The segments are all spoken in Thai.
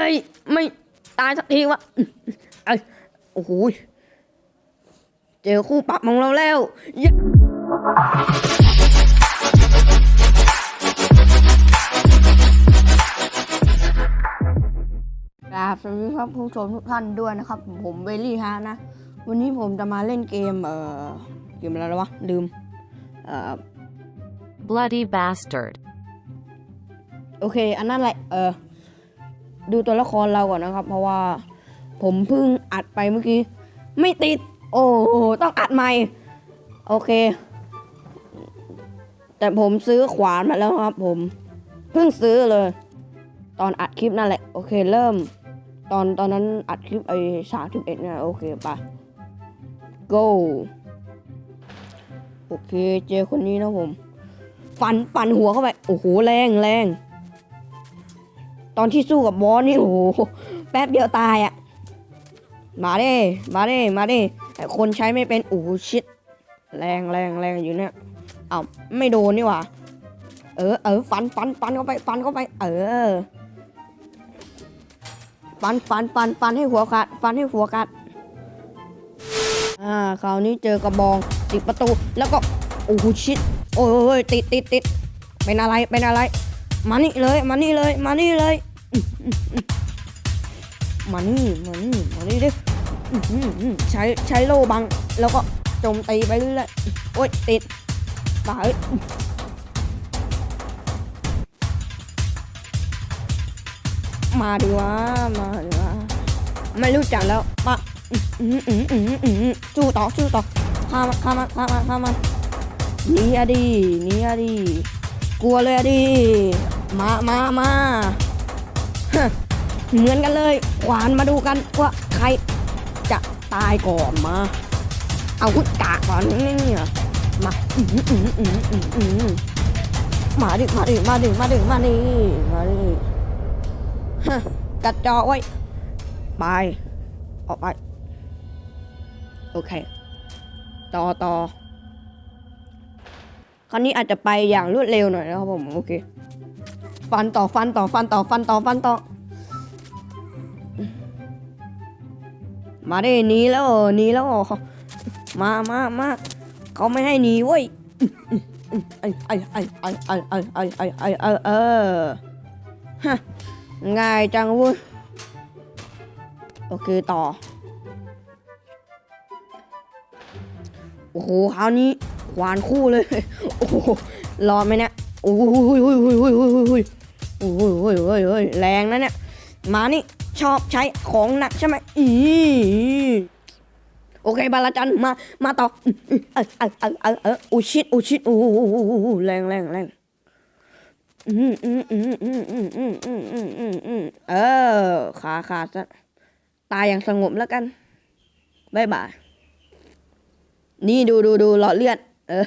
อ้ย ไม่ตายสักทีวะเอ้ยโอ้โหยเจอคู่ปรับของเราแล้วเย้กราบสวัสดีครับผู้ชมทุกท่านด้วยนะครับ ผมเวลลี่ฮานะ วันนี้ผมจะมาเล่นเกม เอ่อ เกมอะไรแล้ววะ ลืม เอ่อ Bloody bastard. โอเค อันนั้นแหละ เออ ดูตัวละครเราก่อนนะครับ เพราะว่าผมเพิ่งอัดไปเมื่อกี้ ไม่ติด โอ้โหต้องอัดใหม่ โอเค แต่ผมซื้อขวานมาแล้วครับ ผม เพิ่งซื้อเลย ตอนอัดคลิปนั่นแหละ โอเค เริ่ม ตอนตอนนั้นอัดคลิปไอ้สามสิบเอ็ดนี่โอเคไป go โอเค เจอคนนี้นะผม ฟันฟันหัวเข้าไป โอ้โห แรงแรง ตอนที่สู้กับบอสนี่โอ้โหแป๊บเดียวตายอะ่ะ มาเด้มาเด้มาเด้คนใช้ไม่เป็นโอ้ชิดแรงแรงแรงอยู่เนี่ยเอา้าไม่โดนนี่หว่าเออเออฟันฟันฟันเข้าไปฟันเข้าไป เออฟันฟันฟันฟันให้หัวขาดฟันให้หัวขาดอ่าคราวนี้เจอกระบองติดประตูแล้วก็โอ้โหชิดโอ้ยติดติดติดเป็นอะไรเป็นอะไร มานี่เลย มานี่เลย มานี่เลย มานี่ มานี่ มานี่ดิใช้ใช้โล่บัง แล้วก็โจมตีไปเรื่อยๆโอ้ยติดตายมาดีวะมาดีวะไม่รู้จักแล้วมาอื้ออื้ออื้ออื้ออื้อสู้ต่อสู้ต่อข้ามาข้ามาข้ามาข้ามาหนี่อะดีหนี่อะดี กลัวเลยอะดีมามามาเหมือนกันเลยขวานมาดูกันว่าใครจะตายก่อนมา เอาหุดกากก่อนนี่มาอื้อหืออื้อหืออื้อหืออื้อหือมาดิมาดิมาดิมาดิมาดิมาดิกัดจอไว้ไปออกไป โอเค ต่อต่อ คราวนี้อาจจะไปอย่างรวดเร็วหน่อยนะครับผมโอเคฟันต่อฟันต่อฟันต่อฟันต่อฟันต่อ มาได้หนีแล้วหนีแล้วเหรอมามามาเขาไม่ให้หนีเว้ยไอ้ไอ้ไอ้ไอ้ไอ้ไอ้ไอ้ไอ้ไอ้เออเออฮะง่ายจังเว้ยโอเคต่อ โอ้โหคราวนี้ วานคู่เลย โอ้โหรอดไหมเนี่ยโอ้โหโอ้โหโอ้โหโอ้โหโอ้โหโอ้โหโอ้โหโอ้โหโอ้โหแรงนะเนี่ย มานี่ชอบใช้ของหนักใช่ไหมอีโอเคบาลาจันมา มาต่อเออเออเออเออเอออุชิดอุชิดโอ้โหโอ้แรงแรงแรงอืมอืมอืมอืมอืมอืมอืมอืมอืมอืมเออขาขาดซะตายอย่างสงบแล้วกันบายบาย นี่ดูดูดูหลอดเลือด เออ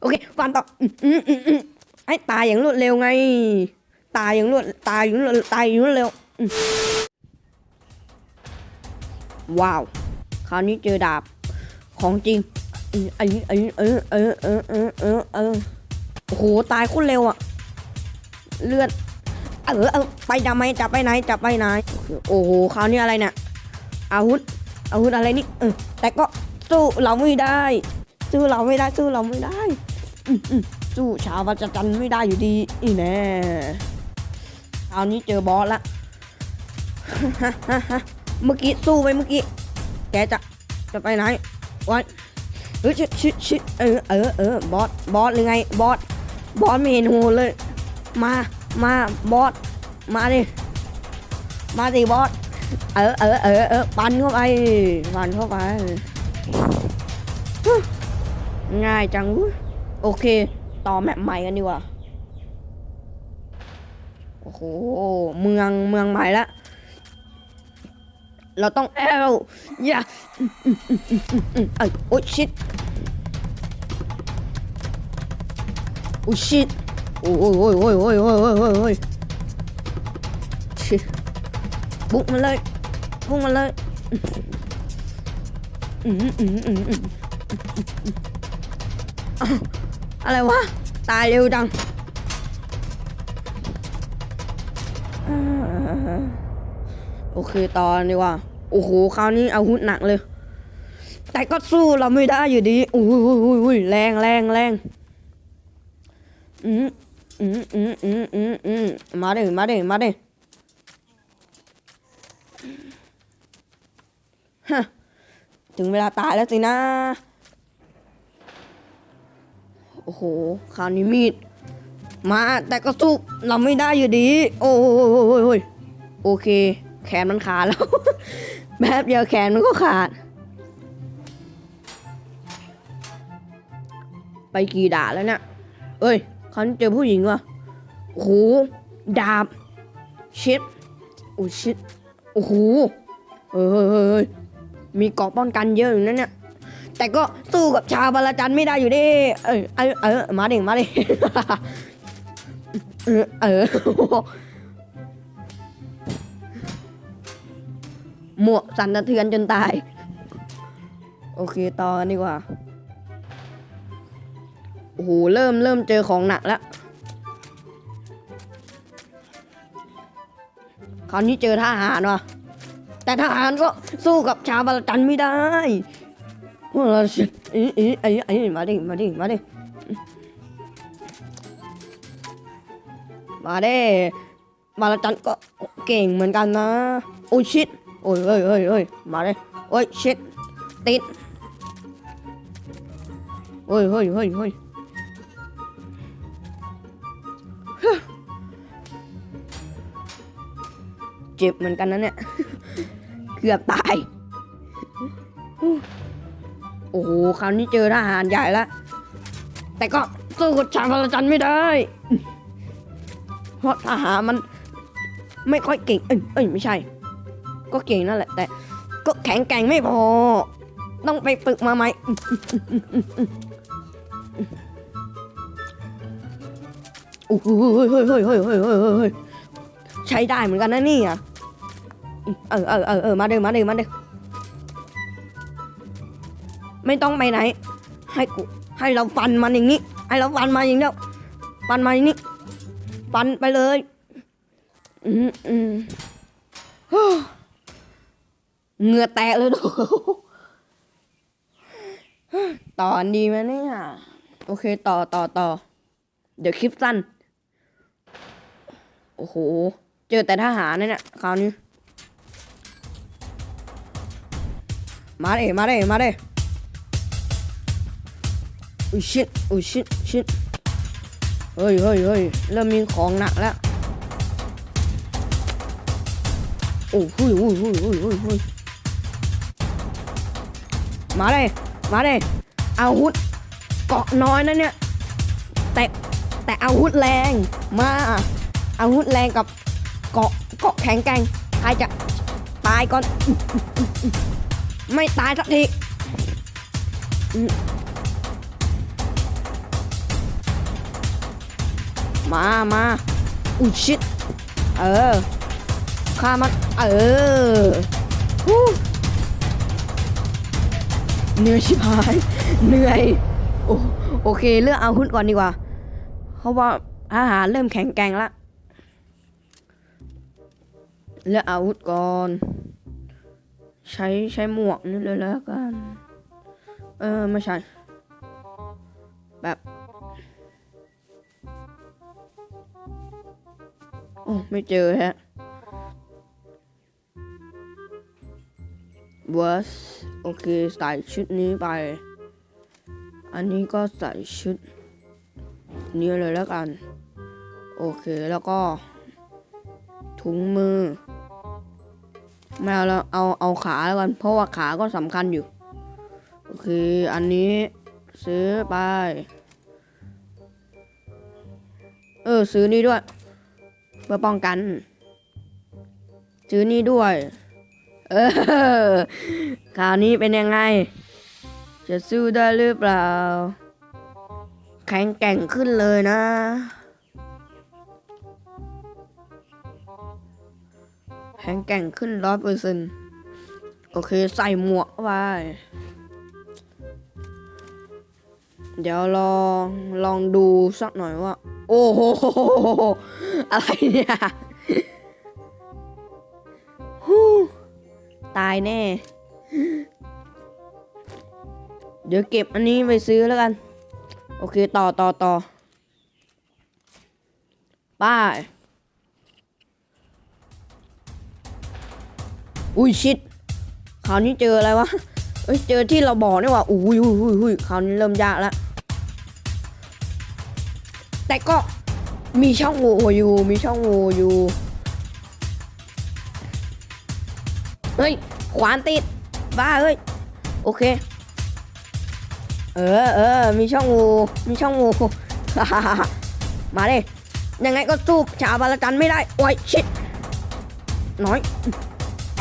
โอเคฟันต่ออืมอืมอืมไอ้ตายอย่างรวดเร็วไง ตายอย่างรวด ตายอย่างรวดตายอย่างรวดเร็ว ว้าว คราวนี้เจอดาบ ของจริงอืมไอ้ไอ้เออเออเออเออเออเออโอ้โห ตายโคนเร็วอะเลือด เออเออไปจับไหมจับไปไหน จับไปไหน โอ้โห คราวนี้อะไรเนี่ยอาวุธอาวุธอะไรนี่ เออ แต่ก็สู้เราไม่ได้ สู้เราไม่ได้สู้เราไม่ได้สู้ชาววัจจันไม่ได้อยู่ดีอีแน่คราวนี้เจอบอสละเมื่อกี้สู้ไปเมื่อกี้ แกจะจะไปไหนวะเออชิชิชิเออเออเออบอสบอสหรือไงบอสบอสไม่เห็นหูเลย มามาบอสมาดิมาดิบอสเออเออเออเออปันเข้าไปปันเข้าไป ง่ายจังเว้ยโอเค ต่อแมปใหม่กันดีกว่า โอ้โห เมืองเมืองใหม่ละ เราต้องแอลอย่าอืมอืมอืมอืมอืมอืมเอ้ยโอ้ชิดโอ้ชิดโอ้ยโอ้ยโอ้ยโอ้ยโอ้ยโอ้ยโอ้ยโอ้ยชิบุกมาเลยพุ่งมาเลยอืมอืมอืมอืม อะไรวะ ตายเร็วจังโอเคต่อดีกว่า โอ้โห คราวนี้อาวุธหนักเลย แต่ก็สู้เราไม่ได้อยู่ดีอุ้ยอุ้ยอุ้ยแรงแรงแรงอืมอืมอืมอืมอืมอืมมาดิมาดิมาดิฮะ ถึงเวลาตายแล้วสินะ อ้โหคราวนี้มีด มาแต่ก็สู้เราไม่ได้อยู่ดี โอ้ยโอเค แขนมันขาดแล้วแป๊บเดียวแขนมันก็ขาด ไปกี่ด่าแล้วเนี่ย เอ้ยเขาเจอผู้หญิงว่ะโอ้โหดาบ ชิดโอ้ชิดโอ้โหเฮ้ยมีเกาะป้องกันเยอะอยู่นั่นเนี่ย แต่ก็สู้กับชาวบาลจันไม่ได้อยู่ดิ เอ้ยเออเออมาดิมาดิ เออเออหมวกสั่นสะเทือนจนตาย โอเคต่อกันดีกว่า โอ้โห เริ่มเริ่มเจอของหนักแล้ว คราวนี้เจอทหารว่ะ แต่ทหารก็สู้กับชาวบาลจันไม่ได้ เราชิอ้ยเอ้ยเอ้ยเอ้ยมาดิมาดิมาดิมาเด้บาลจันก็เก่งเหมือนกันนะ โอ้ยชิดโอ้ยเฮ้ยเฮ้ยเฮ้ยมาเลยโอ้ยชิดติดโอ้ยเฮ้ยเฮ้ยเฮ้ยเจ็บเหมือนกันนะเนี่ย เกือบตาย โอ้โหคราวนี้เจอทหารใหญ่แล้วแต่ก็สู้กับชาพลจันทร์ไม่ได้ เพราะทหารมันไม่ค่อยเก่ง เอ้ยเอ้ยไม่ใช่ ก็เก่งนั่นแหละ แต่ ก็แข็งแกร่งไม่พอ ต้องไปฝึกมาไหมโอ้โหเฮ้ยเฮ้ยเฮ้ยเฮ้ยเฮ้ยเฮ้ยเฮ้ยใช้ได้เหมือนกันนะนี่ยเออเออเออเออมาเด้อมาเด้อมาเด้อ ไม่ต้องไปไหน ให้กูให้เราฟันมันอย่างนี้ ให้เราฟันมาอย่างเดียวฟันมาอย่างนี้ ฟันไปเลย อืมอืมเหงื่อแตกเลยดูต่อดีไหมเนี่ย โอเคต่อต่อต่อ เดี๋ยวคลิปสั้น โอ้โห เจอแต่ทหารเนั่นะคราวนี้ มาเลยมาเลยมาเลย อุ้ยชิดอุ้ยชิดชิดเฮ้ยเฮ้ยเฮ้ยเริ่มมีของหนักแล้วโอ้โหโอ้โหโอ้โหโอ้โหมาเลยมาเลยอาวุธเกาะน้อยนะเนี่ย แต่แต่อาวุธแรงมาอาวุธแรงกับเกาะเกาะแข็งแกร่งใครจะตายก่อน ไม่ตายสักที มามาอุ้ยชิดเออฆ่ามันเออฮู้เหนื่อยชิบหายเหนื่อยโอโอเคเลือกอาวุธก่อนดีกว่า เพราะว่าอาหารเริ่มแข็งแกร่งแล้วเลือกอาวุธก่อน ใช้ใช้หมวกนี่เลยแล้วกัน เออไม่ใช่แบบ อ้ไม่เจอฮะ was โอเค ใส่ชุดนี้ไป อันนี้ก็ใส่ชุด นี้เลยแล้วกัน โอเคแล้วก็ ถุงมือ ไม่เอาแล้วเอาเอาขาแล้วกัน เพราะว่าขาก็สำคัญอยู่ โอเค อันนี้ซื้อไป เออ ซื้อนี่ด้วย เพื่อป้องกัน ซื้อนี่ด้วย เออคราวนี้เป็นยังไง จะสู้ได้หรือเปล่า แข็งแกร่งขึ้นเลยนะ แข็งแกร่งขึ้นร้อยเปอร์เซ็นต์โอเคใส่หมวกเข้าไปเดี๋ยวลองลองดูสักหน่อยว่า โอ้โห อะไรเนี่ยฮู้ตายแน่ เดี๋ยวเก็บอันนี้ไปซื้อแล้วกัน โอเคต่อต่อต่อป้าอุ้ยชิดคราวนี้เจออะไรวะเเจอที่เราบอกนี่ว่าอุ้ยอุ้ยอุ้ยคราวนี้เริ่มยากแล้ว แต่ก็ มีช่องโหว่อยู่ มีช่องโหว่อยู่ เฮ้ย ขวานติด บ้าเฮ้ย โอเค เออเออ มีช่องโหว่มีช่องโหว่มาดิยังไงก็สู้ชาวบาลจันไม่ได้ โอ้ย ชิด น้อยไป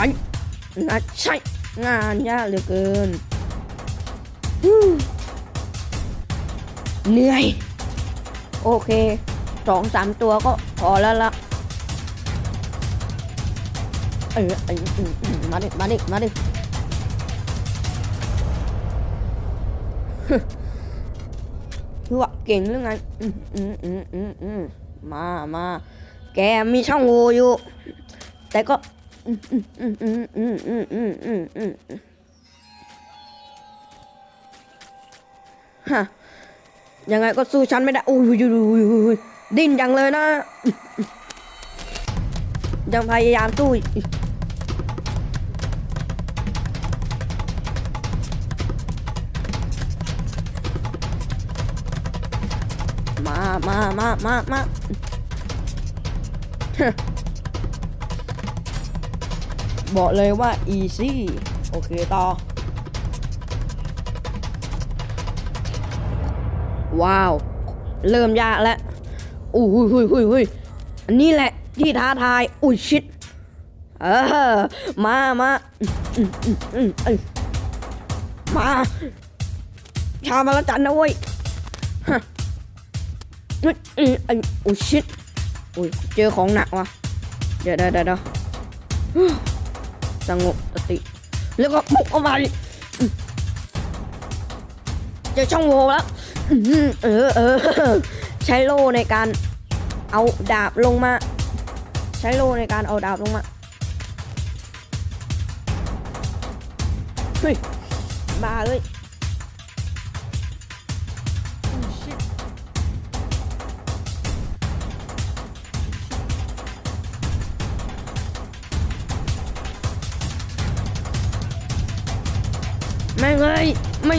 นะใช่ งานยากเหลือเกิน เหนื่อย โอเค สองสามตัวก็พอแล้วละเออเอออืมอืมาดิ มาดิ มาดิ คือว่าเก่งหรือไง อืมอืมอืมอืมอืมมามา แกมีช่องโหว่อยู่ แต่ก็ อืมอืมอืมอืมอืมอืมอืมอืมอืมฮะยังไงก็สู้ฉันไม่ได้อุ้ยอุ้ยอุ้ยอุ้ยอุ้ย ดิ้นจังเลยนะ ยังพยายามสู้มามามามามาบอกเลยว่า easy โอเคต่อ ว้าว เริ่มยากแล้ว อุ้ยหุยหุยหุยอันนี้แหละที่ท้าทาย อุ้ยชิดเออมามามา ชามาละจันนะเว้ยฮะอืออออุ้ยชิดอุ้ยเจอของหนักว่ะ เดี๋ยวเดี๋ยวเดี๋ยวสงบสติ แล้วก็บุกเข้ามาเจอช่องโหว่แล้วเออเออใช้โล่ในการ เอาดาบลงมา ใช้โลในการเอาดาบลงมาเฮ้ยบ้าเลยอุ๊ย shit แม่งเลยไม่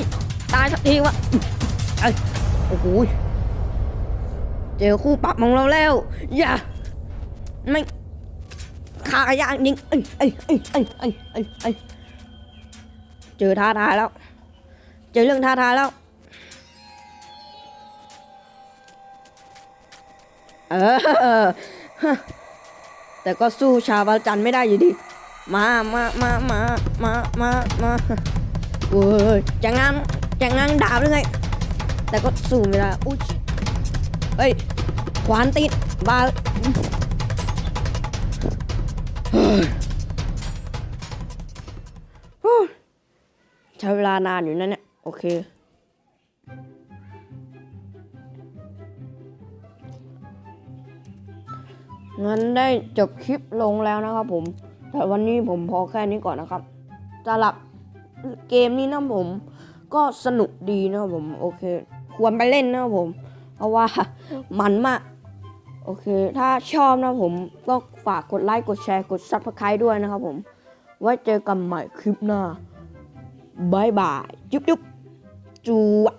ตายสักทีวะเอ้ยโอ้โห เจอคู่ปรับของเราแล้ว อย่า ไม่ขายากยิงเอ้ยเอ้ยเอ้ยเอ้ยเอ้ยเอ้ยเอ้ยเจอท้าทายแล้ว เจอเรื่องท้าทายแล้ว เออ แต่ก็สู้ชาวบาลจันไม่ได้อยู่ดี มา มา มา มา มา มามาเว้ยจะง้างจะง้างดาบหรือไง แต่ก็สู้ไม่ได้อุ้ย เฮ้ยขวานติดบาใช้เวลานานอยู่นั่นเนี่ย โอเค งั้นได้จบคลิปลงแล้วนะครับผม แต่วันนี้ผมพอแค่นี้ก่อนนะครับสำหรับเกมนี้นะผม ก็สนุกดีนะครับผม โอเค ควรไปเล่นนะครับผม เพราะว่ามันมากโอเค ถ้าชอบนะผมก็ฝากกดไลค์ กดแชร์ กดซับสไครต์ด้วยนะครับผม ไว้เจอกันใหม่คลิปหน้าบายบาย จุ๊บจุ๊บจูวะ